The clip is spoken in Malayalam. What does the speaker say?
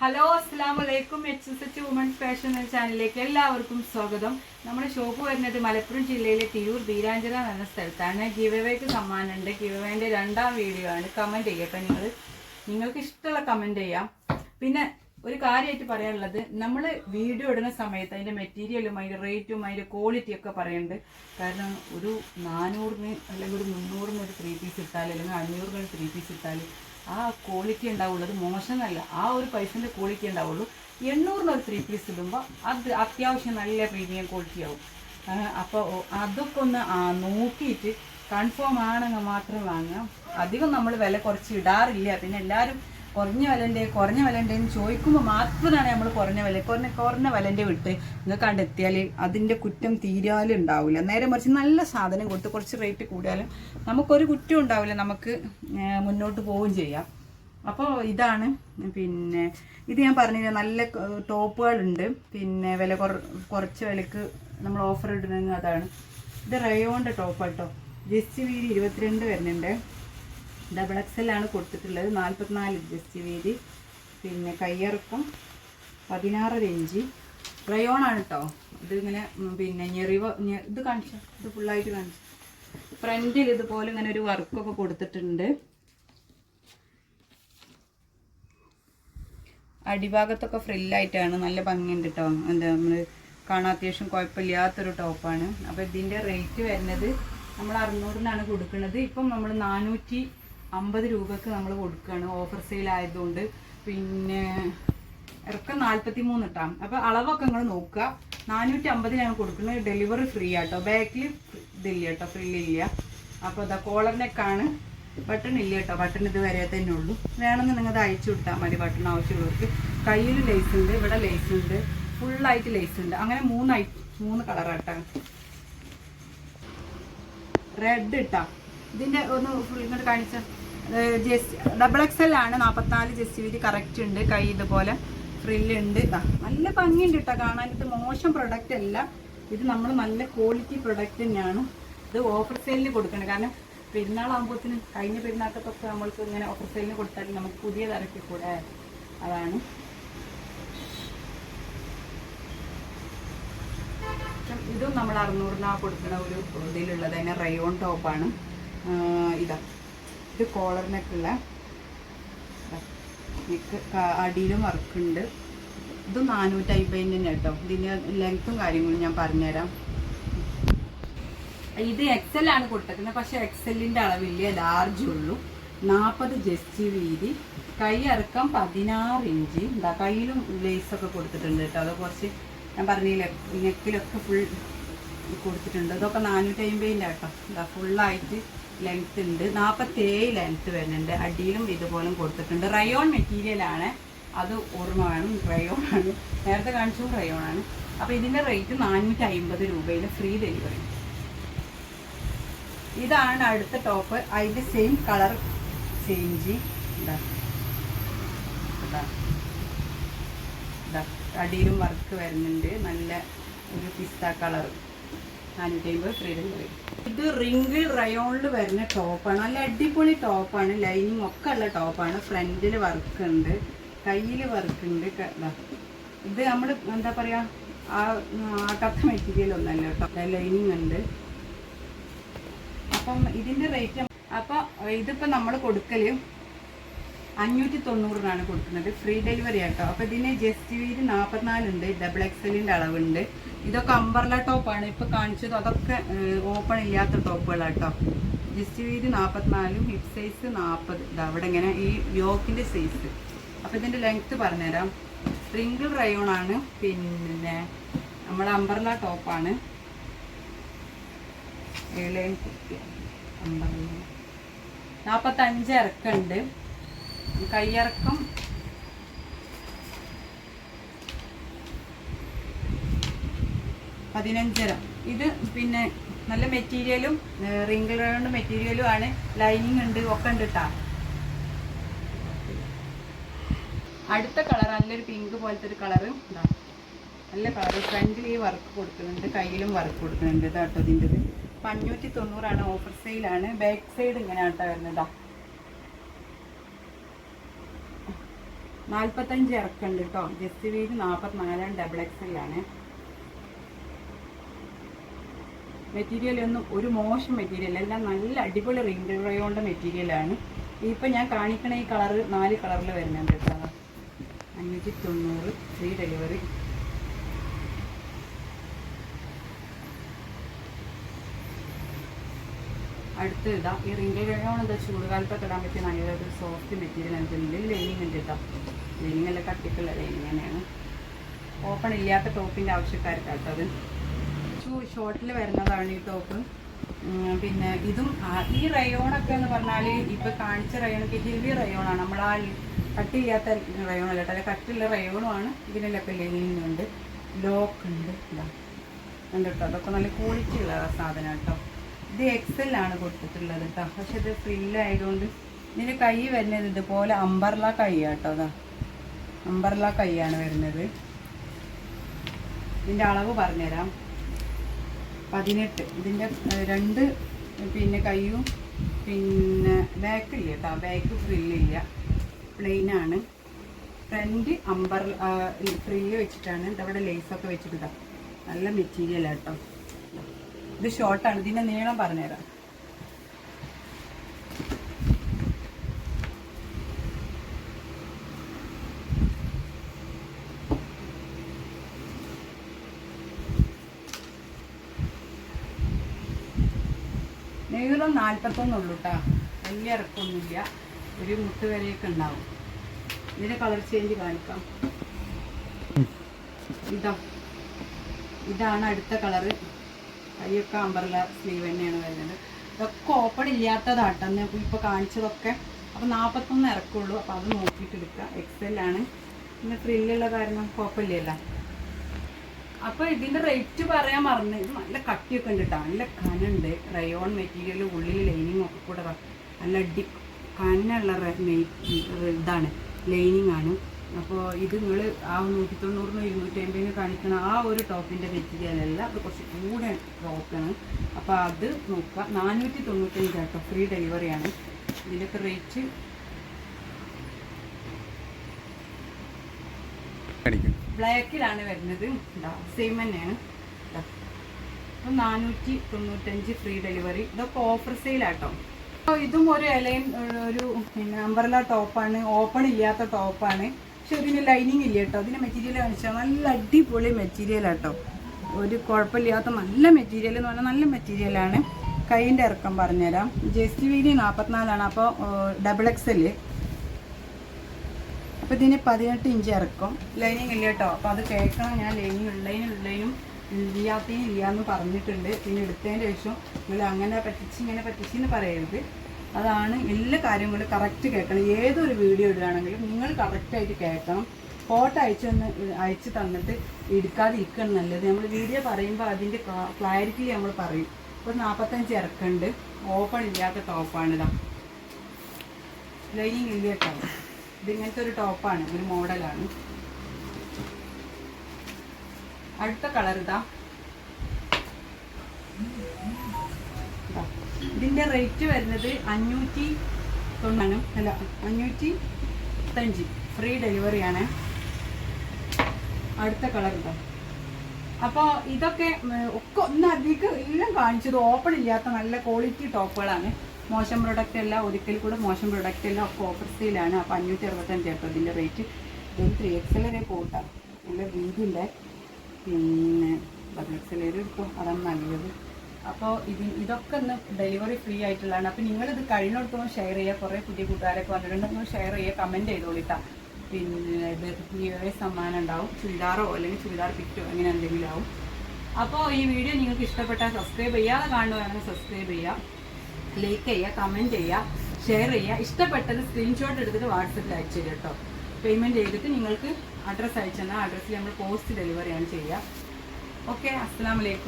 ഹലോ അസ്സാം വലൈക്കും H S H women's fashion എന്ന ചാനലിലേക്ക് എല്ലാവർക്കും സ്വാഗതം. നമ്മുടെ ഷോപ്പ് വരുന്നത് മലപ്പുറം ജില്ലയിലെ തിരൂർ ബീരാഞ്ചന എന്ന സ്ഥലത്താണ്. ഗിവവേക്ക് സമ്മാനമുണ്ട് ഗിവവേന്റെ രണ്ടാം വീഡിയോ ആണ്. കമന്റ് ചെയ്യട്ടെ നിങ്ങൾ നിങ്ങൾക്ക് ഇഷ്ടമുള്ള കമന്റ് ചെയ്യാം. പിന്നെ ഒരു കാര്യമായിട്ട് പറയാനുള്ളത്. നമ്മൾ വീഡിയോ ഇടുന്ന സമയത്ത് അതിന്റെ മെറ്റീരിയലും അതിന്റെ റേറ്റും അതിന്റെ ക്വാളിറ്റി ഒക്കെ പറയുന്നുണ്ട് കാരണം ഒരു നാനൂറിന് അല്ലെങ്കിൽ ഒരു മുന്നൂറിന് ഒരു ത്രീ പീസ് ഇട്ടാൽ അല്ലെങ്കിൽ അഞ്ഞൂറിന് ഒരു ത്രീ പീസ് ഇട്ടാൽ ആ ക്വാളിറ്റി ഉണ്ടാവുള്ളൂ അത് മോശമല്ല. ആ ഒരു പൈസന്റെ ക്വാളിറ്റി ഉണ്ടാവുള്ളൂ. എണ്ണൂറിന് ഒരു ത്രീ പീസ് ഇടുമ്പോൾ അത് അത്യാവശ്യം നല്ല പ്രീമിയം ക്വാളിറ്റി ആവും. അപ്പോൾ അതൊക്കെ ഒന്ന് നോക്കിയിട്ട് കൺഫേം ആണെങ്കിൽ മാത്രം വാങ്ങാം. അധികം നമ്മൾ വില കുറച്ച് ഇടാറില്ല. പിന്നെ എല്ലാവരും കുറഞ്ഞ വിലന്റെ കുറഞ്ഞ വിലന്റെ എന്ന് ചോദിക്കുമ്പോൾ മാത്രമാണ് നമ്മൾ കുറഞ്ഞ വില. കുറഞ്ഞ കുറഞ്ഞ വിലന്റെ വിട്ട് നിങ്ങൾക്ക് കണ്ടെത്തിയാൽ അതിന്റെ കുറ്റം തീരാലും ഉണ്ടാവില്ല നേരെ മറിച്ച് നല്ല സാധനം കൊടുത്ത് കുറച്ച് റേറ്റ് കൂടിയാലും നമുക്കൊരു കുറ്റം ഉണ്ടാവില്ല. നമുക്ക് മുന്നോട്ട് പോവുകയും ചെയ്യാം. അപ്പോൾ ഇതാണ് പിന്നെ ഇത് ഞാൻ പറഞ്ഞില്ല നല്ല ടോപ്പുകളുണ്ട്. പിന്നെ വില കുറ കുറച്ച് വിലക്ക് നമ്മൾ ഓഫർ ഇടുന്നത് അതാണ്. ഇത് റയോണിന്റെ ടോപ്പ് കേട്ടോ ജസ്റ്റ് വീതി ഇരുപത്തിരണ്ട് വരുന്നുണ്ട്. ഡബിൾ എക്സ് ആണ് കൊടുത്തിട്ടുള്ളത്. നാൽപ്പത്തിനാല് ജസ്റ്റ് വീതി. പിന്നെ കയ്യിറക്കം പതിനാറര ഇഞ്ച്. റയോൺ ആണ് കേട്ടോ ഇതിങ്ങനെ പിന്നെ ഞെറിവ് ഇത് കാണിച്ച? ഇത് ഫുള്ളായിട്ട് കാണിച്ചു? ഫ്രണ്ടിൽ ഇതുപോലെ ഇങ്ങനെ ഒരു വർക്കൊക്കെ കൊടുത്തിട്ടുണ്ട്. അടിഭാഗത്തൊക്കെ ഫ്രില്ലായിട്ടാണ് നല്ല ഭംഗിയുണ്ട് കേട്ടോ എന്താ നമ്മൾ കാണാൻ അത്യാവശ്യം കുഴപ്പമില്ലാത്തൊരു ടോപ്പാണ് അപ്പോൾ ഇതിന്റെ റേറ്റ് വരുന്നത് നമ്മൾ അറുന്നൂറിനാണ് കൊടുക്കുന്നത്. ഇപ്പം നമ്മൾ നാനൂറ്റി അമ്പത് രൂപക്ക് നമ്മൾ കൊടുക്കുകയാണ് ഓഫർ സെയിൽ ആയതുകൊണ്ട് പിന്നെ ഇറക്കം നാൽപ്പത്തി മൂന്ന് ഇട്ടാം അപ്പോൾ അളവൊക്കെ നിങ്ങൾ നോക്കുക നാനൂറ്റി അമ്പതിനാണ് കൊടുക്കുന്നത് ഡെലിവറി ഫ്രീ ആട്ടോ. ബാക്കിൽ ഇതില്ല കേട്ടോ ഫ്രില്ലില്ല അപ്പോൾ ഇതാ കോളർ നെക്കാണ് ബട്ടൺ ഇല്ല കേട്ടോ ബട്ടൺ ഇത് വരെ തന്നെ ഉള്ളൂ. വേണമെന്ന് നിങ്ങൾ അത് അയച്ചു വിട്ടാൽ മതി ബട്ടൺ ആവശ്യമുള്ളവർക്ക്. കയ്യിൽ ലേസ് ഉണ്ട് ഇവിടെ ലേസ് ഉണ്ട് ഫുള്ളായിട്ട് ലേസ് ഉണ്ട്. അങ്ങനെ മൂന്ന് ഐ മൂന്ന് കളറാട്ടാണ് റെഡ് ഇട്ടാ ഇതിന്റെ ഒന്ന് ഫുൾ ഇങ്ങോട്ട് കാണിച്ച ഡബിൾ എക്സ് എൽ ആണ് നാൽപ്പത്തിനാല് ജസ്റ്റ് വീതി കറക്റ്റ് ഉണ്ട് കൈ ഇതുപോലെ ഫ്രില്ല് ഉണ്ട്. ഇതാ നല്ല ഭംഗിയുണ്ട് കേട്ടോ കാണാൻ. ഇത് മോശം പ്രൊഡക്റ്റ് അല്ല. ഇത് നമ്മൾ നല്ല ക്വാളിറ്റി പ്രൊഡക്റ്റ് തന്നെയാണ്. ഇത് ഓഫർ സെയിലിന് കൊടുക്കണം കാരണം പെരുന്നാളാകുമ്പോഴത്തിന് കഴിഞ്ഞ പെരുന്നാൾക്കൊക്കെ നമ്മൾക്ക് ഇങ്ങനെ ഓഫർ സെയിലിന് കൊടുത്താൽ നമുക്ക് പുതിയത് കൂടെ അതാണ്. ഇതും നമ്മൾ അറുന്നൂറിനാ കൊടുക്കുന്ന ഒരു ഇതിലുള്ളത് തന്നെ റയോൺ ടോപ്പാണ് ഇതാ. ഇത് കോളറിനൊക്കെയുള്ള നെക്ക് അടിയിലും വർക്കുണ്ട് ഇത് നാനൂറ്റി അമ്പതിന് തന്നെ കേട്ടോ ഇതിന് ലെങ്ത്തും കാര്യങ്ങളും ഞാൻ പറഞ്ഞുതരാം. ഇത് എക്സൽ ആണ് കൊടുത്തേക്കുന്നത്. പക്ഷെ എക്സലിന്റെ അളവില്ല ലാർജ് ഉള്ളൂ. നാൽപ്പത് ജസ്റ്റ് വീതി. കൈ ഇറക്കം പതിനാറ് ഇഞ്ച്. എന്താ കയ്യിലും ലേസ് ഒക്കെ കൊടുത്തിട്ടുണ്ട് കേട്ടോ അത് കുറച്ച് ഞാൻ പറഞ്ഞില്ലേ നെക്കിലൊക്കെ ഫുൾ കൊടുത്തിട്ടുണ്ട്. ഇതൊക്കെ നാനൂറ്റി അമ്പതിന്റെ കേട്ടോ എന്താ ഫുള്ളായിട്ട് ലെങ്ത് ഉണ്ട്. നാൽപ്പത്തേഴ് ലെങ്ത് വരുന്നുണ്ട്. അടിയിലും ഇതുപോലും കൊടുത്തിട്ടുണ്ട്. റയോൺ മെറ്റീരിയൽ ആണ്. അത് ഓർമ്മ വേണം. റയോൺ ആണ്. നേരത്തെ കാണിച്ചു റയോൺ ആണ്. അപ്പോൾ ഇതിന്റെ റേറ്റ് നാനൂറ്റി അമ്പത് രൂപയിൽ ഫ്രീ ഡെലിവറി ഇതാണ് അടുത്ത ടോപ്പ് അതിന്റെ സെയിം കളർ ചേഞ്ച് അടിയിലും വർക്ക് വരുന്നുണ്ട്. നല്ല ഒരു പിസ്ത കളർ നാനൂറ്റി അമ്പത് ഫ്രീ ഡെലിവറി ഇത് റിങ്കിൾ റയോണിൽ വരുന്ന ടോപ്പാണ് നല്ല അടിപൊളി ടോപ്പാണ് ലൈനിങ് ഒക്കെ ഉള്ള ടോപ്പാണ് ഫ്രണ്ടിൽ വർക്ക് ഉണ്ട്. കയ്യിൽ വർക്ക് ഉണ്ട്. ഇത് നമ്മൾ എന്താ പറയുക ആ ആട്ടാത്ത മെറ്റീരിയൽ ഒന്നല്ല കേട്ടോ ലൈനിങ് ഉണ്ട്. അപ്പം ഇതിന്റെ റേറ്റ് അപ്പോൾ ഇതിപ്പോൾ നമ്മൾ കൊടുക്കൽ അഞ്ഞൂറ്റി തൊണ്ണൂറിനാണ് കൊടുക്കുന്നത്. ഫ്രീ ഡെലിവറി ആട്ടോ. അപ്പോൾ ഇതിന് ജസ്റ്റ് വീര് നാൽപ്പത്തിനാലുണ്ട് ഡബിൾ എക്സലിന്റെ അളവുണ്ട്. ഇതൊക്കെ അമ്പർല ടോപ്പാണ് ഇപ്പോൾ കാണിച്ചത് അതൊക്കെ ഓപ്പൺ ഇല്ലാത്ത ടോപ്പുകളാട്ടോ ജസ്റ്റ് വീര് നാൽപ്പത്തിനാലും ഹിപ് സൈസ് നാൽപ്പത് ഇതാ അവിടെ ഇങ്ങനെ ഈ യോക്കിന്റെ സൈസ് അപ്പോൾ ഇതിന്റെ ലെങ്ത്ത് പറഞ്ഞുതരാം. സ്പ്രിങ്കിൾ റയോൺ ആണ്. പിന്നെ നമ്മുടെ അമ്പർല ടോപ്പാണ് ഏഴ് അമ്പർല നാൽപ്പത്തഞ്ച് ഇറക്കമുണ്ട്. കയ്യിറക്കം പതിനഞ്ചര. ഇത് പിന്നെ നല്ല മെറ്റീരിയലും റിങ്കിൾ റൗണ്ട് മെറ്റീരിയലും ആണ്. ലൈനിങ് ഉണ്ട് ഒക്കെ ഉണ്ട് കേട്ടോ അടുത്ത കളർ നല്ലൊരു പിങ്ക് പോലത്തെ ഒരു കളർ നല്ല കളർ. ഫ്രണ്ടിൽ ഈ വർക്ക് കൊടുക്കുന്നുണ്ട് കയ്യിലും വർക്ക് കൊടുക്കുന്നുണ്ട് കേട്ടോ ഇതിന്റെ ഇത് അഞ്ഞൂറ്റി തൊണ്ണൂറാണ് ഓഫർ സെയിലാണ്. ബാക്ക് സൈഡ് ഇങ്ങനെ ആട്ടോ വരുന്നതാ നാൽപ്പത്തഞ്ച് ഇറക്കുണ്ട് കേട്ടോ. ജസ്റ്റ് വീട് നാൽപ്പത്തിനാലാണ് ഡബിൾ എക്സലാണ് മെറ്റീരിയൽ ഒന്നും ഒരു മോശം മെറ്റീരിയൽ എല്ലാം നല്ല അടിപൊളി റീംബ്രോയോണ്ട മെറ്റീരിയലാണ് ഇപ്പം ഞാൻ കാണിക്കണ ഈ കളർ നാല് കളറിൽ വരുന്നുണ്ട് കേട്ടോ. അഞ്ഞൂറ്റി തൊണ്ണൂറ് ഫ്രീ ഡെലിവറി അടുത്ത് ഇതാ ഈ റിംഗിൾ കഴിഞ്ഞാണ് എന്താ? ചൂടുകാലത്തൊക്കെ ഇടാൻ പറ്റിയ നല്ലൊരു സോഫ്റ്റ് മെറ്റീരിയൽ അതിൽ ലൈനിങ് ഉണ്ട് കേട്ടോ ലൈനിങ് അല്ല കട്ടിക്കുള്ള ലൈനിങ് തന്നെയാണ്. ഓപ്പൺ ഇല്ലാത്ത ടോപ്പിന്റെ ആവശ്യക്കാർക്ക് കേട്ടോ അത് ഷോർട്ടിൽ വരുന്നതാണ് ഈ ടോപ്പ്. പിന്നെ ഇതും ഈ റയോണൊക്കെ എന്ന് പറഞ്ഞാൽ ഇപ്പം കാണിച്ച റയോണൊക്കെ ഹെവി റയോണാണ് നമ്മൾ ആ കട്ട് ചെയ്യാത്ത റയോൺ കേട്ടോ അല്ല കട്ടുള്ള റയോണുമാണ് ഇതിനൊക്കെ ലൈനിങ് ഉണ്ട്. ലോക്ക് ഉണ്ട്. ഇതാ. ഉണ്ട് കേട്ടോ അതൊക്കെ നല്ല ക്വാളിറ്റി ഉള്ള സാധനം കേട്ടോ ഇത് എക്സൽ ആണ് കൊടുത്തിട്ടുള്ളത് കേട്ടോ പക്ഷെ ഇത് ഫ്രില്ലായതുകൊണ്ട് ഇതിന് കൈ വരുന്നത് ഇതുപോലെ അമ്പർല കൈ കേട്ടോ അതാ അമ്പർല കൈയാണ് വരുന്നത്. ഇതിന്റെ അളവ് പറഞ്ഞുതരാം. പതിനെട്ട്. ഇതിന്റെ രണ്ട് പിന്നെ കൈയും പിന്നെ ബാക്കില്ല കേട്ടോ ബാക്ക് ഫ്രില്ലില്ല പ്ലെയിനാണ് ഫ്രണ്ട് അമ്പർ ഫ്രില്ല് വെച്ചിട്ടാണ്. ഇതവിടെ ലേസൊക്കെ വെച്ചിട്ട് നല്ല മെറ്റീരിയൽ കേട്ടോ ഇത് ഷോർട്ടാണ് ഇതിന്റെ നീളം പറഞ്ഞുതരാം. നീളം നാൽപ്പത്തൊന്നുള്ളൂ കേട്ടോ വലിയ ഇറക്കൊന്നുമില്ല ഒരു മുട്ട് വരെയൊക്കെ ഉണ്ടാവും. ഇതിന്റെ കളർ ചേഞ്ച് കാണിക്കാം. ഇതാ. ഇതാണ് അടുത്ത കളറ് കൈയൊക്കെ അമ്പർല സ്ലീവ് തന്നെയാണ് വരുന്നത്. ഇതൊക്കെ ഓപ്പൺ ഇല്ലാത്തതാട്ടെന്ന് ഇപ്പോൾ കാണിച്ചതൊക്കെ. അപ്പോൾ നാൽപ്പത്തൊന്ന് ഇറക്കുള്ളൂ. അപ്പോൾ അത് നോക്കിയിട്ട് എടുക്കുക. എക്സൽ ആണ്. പിന്നെ ത്രില്ലുള്ള കാരണം കുഴപ്പമില്ലല്ലോ. അപ്പോൾ ഇതിന്റെ റേറ്റ് പറയാൻ മറന്നു. ഇത് നല്ല കട്ടിയൊക്കെ ഉണ്ട് കേട്ടോ നല്ല കനുണ്ട്. റയോൺ മെറ്റീരിയൽ ഉള്ളിൽ ലൈനിങ് ഒക്കെ കൂടെ നല്ല അടി കനുള്ള ഇതാണ്. ലൈനിങ് ആണ്. അപ്പോൾ ഇത് നിങ്ങൾ ആ നൂറ്റി തൊണ്ണൂറിനും ഇരുന്നൂറ്റി അമ്പതിന് കാണിക്കണ ആ ഒരു ടോപ്പിന്റെ മെറ്റീരിയൽ അല്ല അത് കുറച്ച് കൂടെ ടോപ്പാണ് അപ്പോൾ അത് നോക്കുക. നാനൂറ്റി തൊണ്ണൂറ്റഞ്ച് കേട്ടോ ഫ്രീ ഡെലിവറിയാണ് ഇതിന്റെയൊക്കെ റേറ്റ് ബ്ലാക്കിലാണ് വരുന്നത്. സെയിം തന്നെയാണ്. അപ്പം നാനൂറ്റി തൊണ്ണൂറ്റഞ്ച് ഫ്രീ ഡെലിവറി ഇതൊക്കെ ഓഫർ സെയിലാട്ടോ ഇതും ഒരു ഇലയും ഒരു പിന്നെ അമ്പർല ടോപ്പാണ് ഓപ്പൺ ഇല്ലാത്ത ടോപ്പാണ് പക്ഷെ ഇതിന് ലൈനിങ് ഇല്ല കേട്ടോ. അതിന് മെറ്റീരിയൽ കാണിച്ചാൽ നല്ല അടിപൊളി മെറ്റീരിയൽ കേട്ടോ ഒരു കുഴപ്പമില്ലാത്ത നല്ല മെറ്റീരിയൽ എന്ന് പറഞ്ഞാൽ നല്ല മെറ്റീരിയലാണ് കൈയിന്റെ ഇറക്കം പറഞ്ഞുതരാം. ജെസ്റ്റ് വീതി നാൽപ്പത്തിനാലാണ് അപ്പോൾ ഡബിൾ എക്സ് എൽ അപ്പോൾ ഇതിന് പതിനെട്ട് ഇഞ്ച് ഇറക്കും. ലൈനിങ് ഇല്ല കേട്ടോ. അപ്പോൾ അത് കേൾക്കണം. ഞാൻ ലൈനിങ് ഉള്ളതിനും ഉള്ളതിനും ഇല്ലാത്തതിനും ഇല്ലാന്ന് പറഞ്ഞിട്ടുണ്ട്. പിന്നെ എടുത്തതിന്റെ ശേഷം നിങ്ങൾ അങ്ങനെ പറ്റിച്ച് ഇങ്ങനെ പറ്റിച്ച് എന്ന് പറയരുത്. അതാണ് എല്ലാ കാര്യങ്ങളും കറക്റ്റ് കേൾക്കണം. ഏതൊരു വീഡിയോ ഇടുകയാണെങ്കിലും നിങ്ങൾ കറക്റ്റായിട്ട് കേൾക്കണം. ഫോട്ടോ അയച്ചൊന്ന് അയച്ച് തന്നിട്ട് എടുക്കാതിരിക്കണം നല്ലത്. നമ്മൾ വീഡിയോ പറയുമ്പോൾ അതിന്റെ ക്ലാരിറ്റി നമ്മൾ പറയും. ഇപ്പോൾ നാൽപ്പത്തഞ്ച് ഇറക്കുന്നുണ്ട്. ഓപ്പൺ ഇല്ലാത്ത ടോപ്പാണിതാ ലൈനിങ് ഇല്ല കേട്ടോ. ഇതിങ്ങനത്തെ ഒരു ടോപ്പാണ് ഒരു മോഡലാണ് അടുത്ത കളർ ഇതാ. ഇതിന്റെ റേറ്റ് വരുന്നത് അഞ്ഞൂറ്റി തൊണ്ണാനും അല്ല അഞ്ഞൂറ്റി പത്തഞ്ച് ഫ്രീ ഡെലിവറിയാണ് അടുത്ത കളർ ഉണ്ടോ? അപ്പോൾ ഇതൊക്കെ ഒക്കെ ഒന്ന് അധികം എല്ലാം കാണിച്ചത് ഓപ്പൺ ഇല്ലാത്ത നല്ല ക്വാളിറ്റി ടോപ്പുകളാണ് മോശം പ്രൊഡക്റ്റ് അല്ല ഒരിക്കൽ കൂടെ മോശം പ്രൊഡക്റ്റ് അല്ല ഒക്കെ ഓഫർ സെയിലാണ് അപ്പോൾ അഞ്ഞൂറ്റി അറുപത്തഞ്ച് അപ്പോൾ ഇതിന്റെ റേറ്റ് ഒരു ത്രീ എക്സൽ വരെ പോട്ടാ നല്ല വീതിന്റെ പിന്നെ ഡബിൾ എക്സൽ വരെ എടുക്കും അതാണ് നല്ലത്. അപ്പോൾ ഇത് ഇതൊക്കെ ഒന്ന് ഡെലിവറി ഫ്രീ ആയിട്ടുള്ളതാണ്. അപ്പോൾ നിങ്ങളിത് കഴിഞ്ഞിടത്തോളം ഷെയർ ചെയ്യുക. കുറേ പുതിയ കൂട്ടുകാരൊക്കെ വന്നിട്ടുണ്ടെങ്കിൽ ഷെയർ ചെയ്യുക കമന്റ് ചെയ്തോളിട്ടാ. പിന്നെ ഇത് ഗീവേ സമ്മാനം ഉണ്ടാവും. ചുരിദാറോ അല്ലെങ്കിൽ ചുരിദാർ പിറ്റോ അങ്ങനെ എന്തെങ്കിലും ആവും. അപ്പോൾ ഈ വീഡിയോ നിങ്ങൾക്ക് ഇഷ്ടപ്പെട്ടാൽ സബ്സ്ക്രൈബ് ചെയ്യാതെ കാണുകയാണെങ്കിൽ സബ്സ്ക്രൈബ് ചെയ്യുക. ലൈക്ക് ചെയ്യുക കമന്റ് ചെയ്യുക ഷെയർ ചെയ്യുക. ഇഷ്ടപ്പെട്ടത് സ്ക്രീൻഷോട്ട് എടുത്തിട്ട് വാട്സപ്പിൽ അയച്ചു തരും കേട്ടോ. പേയ്മെന്റ് ചെയ്തിട്ട് നിങ്ങൾക്ക് അഡ്രസ്സ് അയച്ചു തന്നാൽ അഡ്രസ്സിൽ നമ്മൾ പോസ്റ്റ് ഡെലിവറിയാണ് ചെയ്യുക. ഓക്കെ അസ്സാം വലൈക്കും